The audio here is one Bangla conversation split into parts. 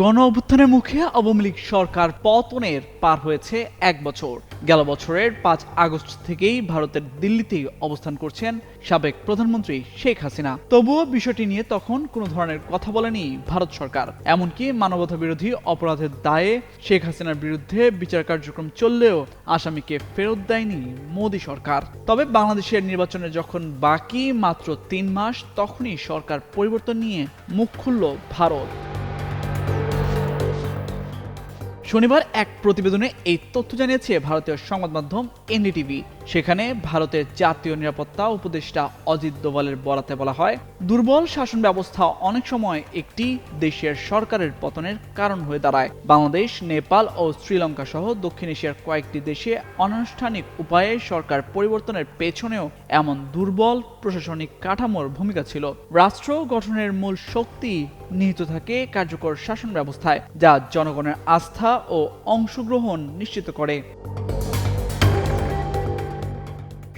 গণ অভ্যুত্থানের মুখে আওয়ামী লীগ সরকার পতনের পার হয়েছে এক বছর। গেল বছরের পাঁচ আগস্ট থেকেই ভারতের দিল্লিতেই অবস্থান করছেন সাবেক প্রধানমন্ত্রী শেখ হাসিনা। তবুও বিষয়টি নিয়ে তখন কোনো ধরনের কথা বলেনি ভারত সরকার। এমনকি মানবতা বিরোধী অপরাধের দায়ে শেখ হাসিনার বিরুদ্ধে বিচার কার্যক্রম চললেও আসামিকে ফেরত দেয়নি মোদী সরকার। তবে বাংলাদেশের নির্বাচনে যখন বাকি মাত্র তিন মাস, তখনই সরকার পরিবর্তন নিয়ে মুখ খুলল ভারত। শনিবার এক প্রতিবেদনে এই তথ্য জানিয়েছে ভারতীয় সংবাদ মাধ্যম এনডিটিভি। সেখানে ভারতের জাতীয় নিরাপত্তা উপদেষ্টা অজিত দোভালের বরাতে বলা হয়, দুর্বল শাসন ব্যবস্থা অনেক সময় একটি দেশের সরকারের পতনের কারণ হয়ে দাঁড়ায়। বাংলাদেশ, নেপাল ও শ্রীলঙ্কা সহ দক্ষিণ এশিয়ার কয়েকটি দেশে অনানুষ্ঠানিক উপায়ে সরকার পরিবর্তনের পেছনেও এমন দুর্বল প্রশাসনিক কাঠামোর ভূমিকা ছিল। রাষ্ট্র গঠনের মূল শক্তি নিহিত থাকে কার্যকর শাসন ব্যবস্থায়, যা জনগণের আস্থা ও অংশগ্রহণ নিশ্চিত করে।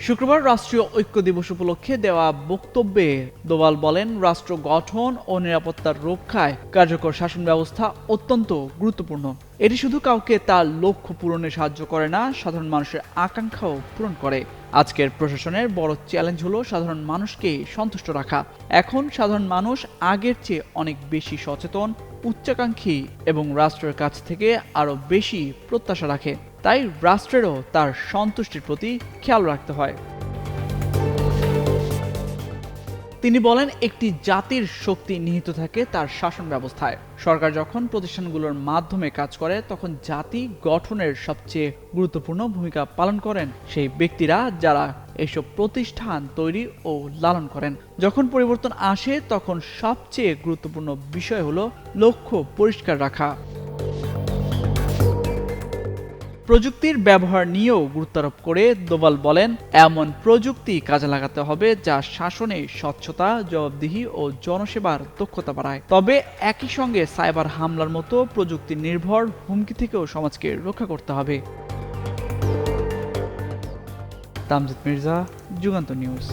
শুক্রবার রাষ্ট্রীয় ঐক্য দিবস উপলক্ষে দেওয়া বক্তব্যে দোভাল বলেন, রাষ্ট্র গঠন ও নিরাপত্তার রক্ষায় কার্যকর শাসন ব্যবস্থা অত্যন্ত গুরুত্বপূর্ণ। এটি শুধু কাউকে তার লক্ষ্য পূরণে সাহায্য করে না, সাধারণ মানুষের আকাঙ্ক্ষাও পূরণ করে। আজকের প্রশাসনের বড় চ্যালেঞ্জ হলো সাধারণ মানুষকে সন্তুষ্ট রাখা। এখন সাধারণ মানুষ আগের চেয়ে অনেক বেশি সচেতন, উচ্চাকাঙ্ক্ষী এবং রাষ্ট্রের কাছ থেকে আরও বেশি প্রত্যাশা রাখে। তাই রাষ্ট্রেরও তার সন্তুষ্টির প্রতি খেয়াল রাখতে হয়। তিনি বলেন, একটি জাতির শক্তি নিহিত থাকে তার শাসন ব্যবস্থায়। সরকার যখন প্রতিষ্ঠানগুলোর মাধ্যমে কাজ করে, তখন জাতি গঠনের সবচেয়ে গুরুত্বপূর্ণ ভূমিকা পালন করেন। সেই ব্যক্তিরা যারা এসব প্রতিষ্ঠান তৈরি ও লালন করেন। যখন পরিবর্তন আসে, তখন সবচেয়ে গুরুত্বপূর্ণ বিষয় হলো লক্ষ্য পরিষ্কার রাখা। প্রযুক্তির ব্যবহার নিয়েও গুরুত্বারোপ করে দোবাল বলেন, এমন প্রযুক্তি কাজে লাগাতে হবে যা শাসনে স্বচ্ছতা, জবাবদিহি ও জনসেবার দক্ষতা বাড়ায়। তবে একই সঙ্গে সাইবার হামলার মতো প্রযুক্তি নির্ভর হুমকি থেকেও সমাজকে রক্ষা করতে হবে। তামজিদ মির্জা, যুগান্ত নিউজ।